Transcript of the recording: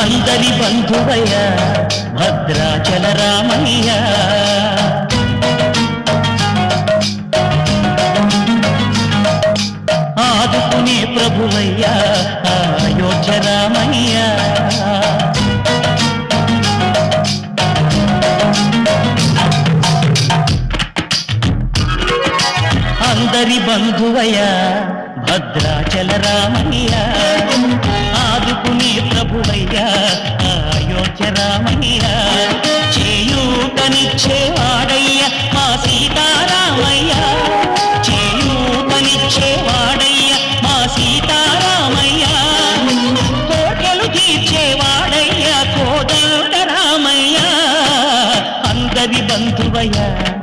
అందరి బంధువయ్య భద్రాచల రామయ్యా. అందరి బంధువయ భద్రాచల రామయ్య. ఆదుకుని ప్రభువయ్య అయోధ్య రామయ్య చేయూతనిచ్చేవాడయ్య మా సీతారామయ్య. చేయూతనిచ్చేవాడు உடைய